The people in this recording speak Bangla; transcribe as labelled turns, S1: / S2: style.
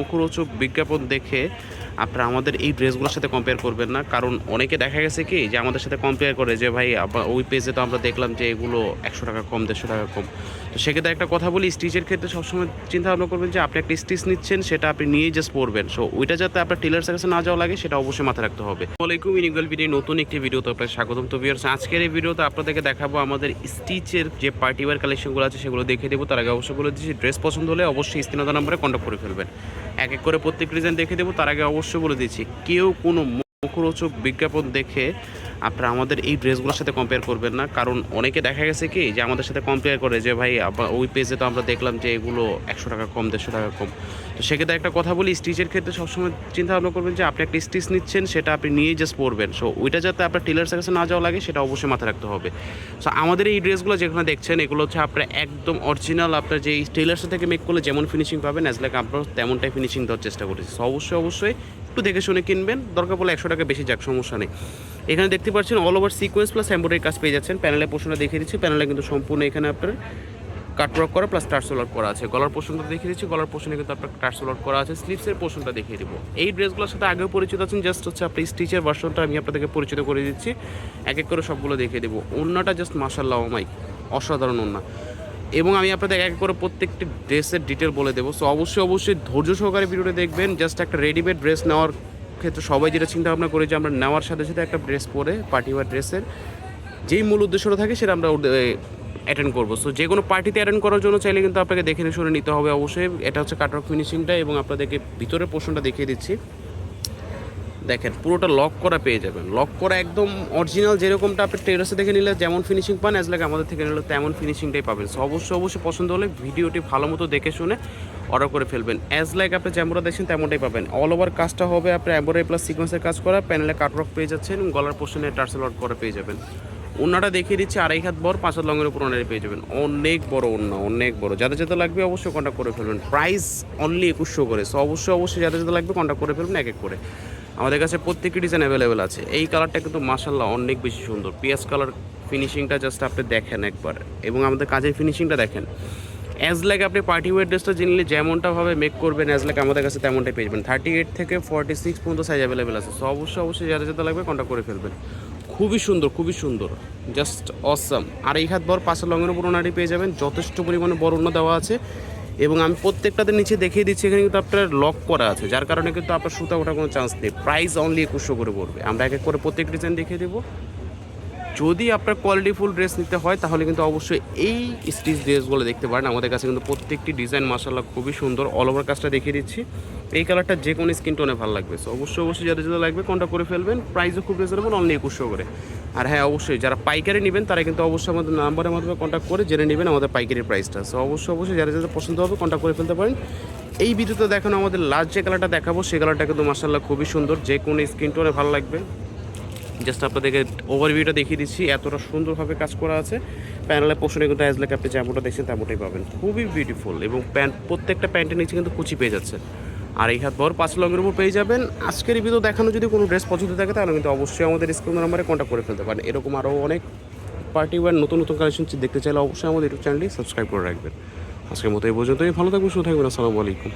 S1: মুখরোচক বিজ্ঞাপন দেখে আপনারা আমাদের এই ড্রেসগুলোর সাথে কম্পেয়ার করবেন না। কারণ অনেকে দেখা গেছে কি যে আমাদের সাথে কম্পেয়ার করে যে, ভাই ওই পেজে তো আমরা দেখলাম যে এগুলো একশো টাকা কম, দেড়শো টাকা কম। তো সেক্ষেত্রে একটা কথা বলি স্টিচের ক্ষেত্রে সবসময় চিন্তা ভাবনা করবেন যে, আপনি একটা স্টিচ নিচ্ছেন, সেটা আপনি নিয়েই জাস্ট পরবেন। সো ওইটা যাতে আপনার টেলার্সের কাছে না যাওয়া লাগে, সেটা অবশ্যই মাথায় রাখতে হবে। আসসালামাইকুম ইনিগুয়াল ভিডিও নতুন একটি ভিডিওতে আপনাকে স্বাগতম। তো ভিউয়ার্স আজকের এই ভিডিওতে আপনাদেরকে দেখাবো আমাদের স্টিচের যে পার্টি ওয়ার কালেকশনগুলো আছে, সেগুলো দেখে দেবো। তার আগে অবশ্যই বলে দিচ্ছি ড্রেস পছন্দ হলে অবশ্যই স্ক্রিনতা নাম্বারে কন্ট্যাক্ট করে ফেলবেন। এক এক করে প্রত্যেক রিজন দেখে দেবো তার আগে অবশ্যই বলে দিচ্ছি কেউ কোনো মুখরোচক বিজ্ঞাপন দেখে আপনারা আমাদের এই ড্রেসগুলোর সাথে কম্পেয়ার করবেন না। কারণ অনেকে দেখা গেছে কি যে আমাদের সাথে কম্পেয়ার করে যে, ভাই ওই পেজে তো আমরা দেখলাম যে এগুলো একশো টাকা কম, দেড়শো টাকা কম। তো সেক্ষেত্রে একটা কথা বলি স্টিচের ক্ষেত্রে সবসময় চিন্তা ভাবনা করবেন যে, আপনি একটা স্টিচ নিচ্ছেন, সেটা আপনি নিয়েই জাস্ট পরবেন। সো ওইটা যাতে আপনার টেলার্সের কাছে না যাওয়া লাগে, সেটা অবশ্যই মাথায় রাখতে হবে। সো আমাদের এই ড্রেসগুলো যেখানে দেখছেন, এগুলো হচ্ছে আপনার একদম অরিজিনাল আপনার যে টেলার্স থেকে মেক করলে যেমন ফিনিশিং পাবেন অ্যাজ লাইক আপনার তেমনটাই ফিনিশিং দেওয়ার চেষ্টা করেছি। সো অবশ্যই অবশ্যই একটু দেখে শুনে কিনবেন। দরকার পড়লে একশো টাকা বেশি যাক, সমস্যা নেই। এখানে দেখতে পাচ্ছেন all over sequence plus embroidery কাজ পেয়ে যাচ্ছেন। প্যানেলের পোর্শনটা দেখিয়ে দিচ্ছি। প্যানেলে কিন্তু সম্পূর্ণ এখানে আপনার কাটওয়ার্ক করা প্লাস টার্সেল ওয়ার্ক করা আছে। গলার পোর্শনটা দেখিয়ে দিচ্ছি। গলার পোর্শনে কিন্তু আপনার টার্সেল ওয়ার্ক করা আছে। স্লিপসের পোর্শনটা দেখিয়ে দিব। এই ড্রেসগুলোর সাথে আগেও পরিচিত আছেন। জাস্ট হচ্ছে আপনি স্টিচের ভার্সনটা আমি আপনাদেরকে পরিচিত করে দিচ্ছি। এক এক করে সবগুলো দেখিয়ে দেবো। অন্যটা জাস্ট মাসাল্লাহ মাই অসাধারণ ওন্না এবং আমি আপনাদের এক করে প্রত্যেকটি ড্রেসের ডিটেল বলে দেবো। সো অবশ্যই অবশ্যই ধৈর্য সহকারে ভিডিওটা দেখবেন। জাস্ট একটা রেডিমেড ড্রেস নেওয়ার ক্ষেত্রে সবাই যেটা চিন্তা ভাবনা করি যে আমরা নেওয়ার সাথে সাথে একটা ড্রেস পরে পার্টি বা ড্রেসের যেই মূল উদ্দেশ্যটা থাকে সেটা আমরা অ্যাটেন্ড করব। সো যে কোনো পার্টিতে অ্যাটেন্ড করার জন্য চাইলে কিন্তু আপনাকে দেখে শুনে নিতে হবে অবশ্যই। এটা হচ্ছে কাটওয়ার্ক ফিনিশিংটা এবং আপনাদেরকে ভিতরের পোর্শনটা দেখিয়ে দিচ্ছি। দেখেন, পুরোটা লক করা পেয়ে যাবেন। লক করা একদম অরিজিনাল যেরকমটা আপনি টেরাসে থেকে নিলে যেমন ফিনিশিং পান অ্যাজ লাইক আমাদের থেকে নিলে তেমন ফিনিশিংটাই পাবেন। সো অবশ্যই অবশ্যই পছন্দ হলে ভিডিওটি ভালো মতো দেখে শুনে অর্ডার করে ফেলবেন। অ্যাজ লাইক আপনি যেমনটা দেখছেন, তেমনটাই পাবেন। অল ওভার কাজটা হবে আপনি এম্বয়ডারি প্লাস সিকোয়েন্সের কাজ করা প্যানেলে কাটওয়ার্ক পেয়ে যাচ্ছেন, গলার পোর্শনে টার্সেল ওয়ার্ক করা পেয়ে যাবেন। ওনাটা দেখিয়ে দিচ্ছি, আড়াই হাত বড়, পাঁচ হাত লঙের উপর ওনারে পেয়ে যাবেন। অনেক বড় ওনা অনেক বড়। যাদের যাদের লাগবে অবশ্যই কন্ট্যাক্ট করে ফেলবেন। প্রাইস অনলি একুশশো করে। সো অবশ্যই অবশ্যই যাদের যাদের লাগবে কন্ট্যাক্ট করে ফেলবেন এক এক করে। আমাদের কাছে প্রত্যেকটি ডিজাইন অ্যাভেলেবেল আছে। এই কালারটা কিন্তু মাসাল্লাহ অনেক বেশি সুন্দর। পিয়াজ কালার ফিনিশিংটা জাস্ট আপনি দেখেন একবার। এবং আমাদের কাজের ফিনিশিংটা দেখেন। অ্যাজ লাইক আপনি পার্টি ওয়ার ড্রেসটা জিনলে যেমনটাভাবে মেক করবেন অ্যাজ লাইক আমাদের কাছে তেমনটাই পেয়ে যাবেন। থার্টি এইট থেকে ফর্টি সিক্স পর্যন্ত সাইজ অ্যাভেলেবেল আছে। সো অবশ্যই অবশ্যই যারা যেতে লাগবে কন্ট্যাক্ট করে ফেলবেন। খুবই সুন্দর খুবই সুন্দর। জাস্ট অসাম আর এই হাত বর পাশের লঙের উপর ওনাটি পেয়ে যাবেন। যথেষ্ট পরিমাণে অন্য দেওয়া আছে। এবং আমি প্রত্যেকটাতে নিচে দেখিয়ে দিচ্ছি, এখানে কিন্তু আপনার লক করা আছে, যার কারণে কিন্তু আপনার সুতা ওঠার কোনো চান্স নেই। প্রাইস অনলি একুশশো করে পড়বে। আমরা এক এক করে প্রত্যেক ডিজাইন দেখিয়ে দেবো। যদি আপনার কোয়ালিটিফুল ড্রেস নিতে হয়, তাহলে কিন্তু অবশ্যই এই স্টিচ ড্রেসগুলো দেখতে পারেন। আমাদের কাছে কিন্তু প্রত্যেকটি ডিজাইন মাসাল্লাহ খুবই সুন্দর। অল ওভার কাজটা দেখিয়ে দিচ্ছি। এই কালারটা যে কোনো স্কিন টোনে ভালো লাগবে। সো অবশ্যই অবশ্যই যাদের যাদের লাগবে কন্ট্যাক্ট করে ফেলবেন। প্রাইসও খুব রিজনেবল অনলি একুশশো করে। আর হ্যাঁ অবশ্যই যারা পাইকারি নেবেন, তারা কিন্তু অবশ্যই আমাদের নাম্বারের মাধ্যমে কন্ট্যাক্ট করে জেনে নেবেন আমাদের পাইকারি প্রাইসটা সো অবশ্যই অবশ্যই যারা যাদের পছন্দ হবে কন্ট্যাক্ট করে ফেলতে পারেন। এই ভিডিওতে দেখানো আমাদের লাস্ট যে কালারটা দেখাবো, সেই কালারটা কিন্তু মাসাল্লাহ খুবই সুন্দর। যে কোনো স্কিন টোনে ভালো লাগবে। জাস্ট আপনাদেরকে ওভারভিউটা দেখিয়ে দিচ্ছি, এতটা সুন্দরভাবে কাজ করা আছে। প্যানেলের পোর্শনে কিন্তু অ্যাজ লাইক আপনি যেমনটা দেখছেন তেমনটাই পাবেন। খুবই বিউটিফুল এবং প্যান্ট, প্রত্যেকটা প্যান্টের নিচে কিন্তু কুচি পেয়ে যাচ্ছে। আর এই হাত বর পাঁচ লঙের উপর পেয়ে যাবেন। আজকের ভিডিও দেখানো যদি কোনো ড্রেস পছন্দ থাকে, তাহলে কিন্তু অবশ্যই আমাদের স্ক্রিন নাম্বারে কন্ট্যাক্ট করে ফেলতে পারেন। এরকম আরও অনেক পার্টি ওয়ার নতুন নতুন কালেকশন দেখতে চাইলে অবশ্যই আমাদের ইউটিউব চ্যানেলটি সাবস্ক্রাইব করে রাখবেন। আজকের মতো এই পর্যন্তই। ভালো থাকবেন, সুস্থ থাকবেন। আসসালামু আলাইকুম।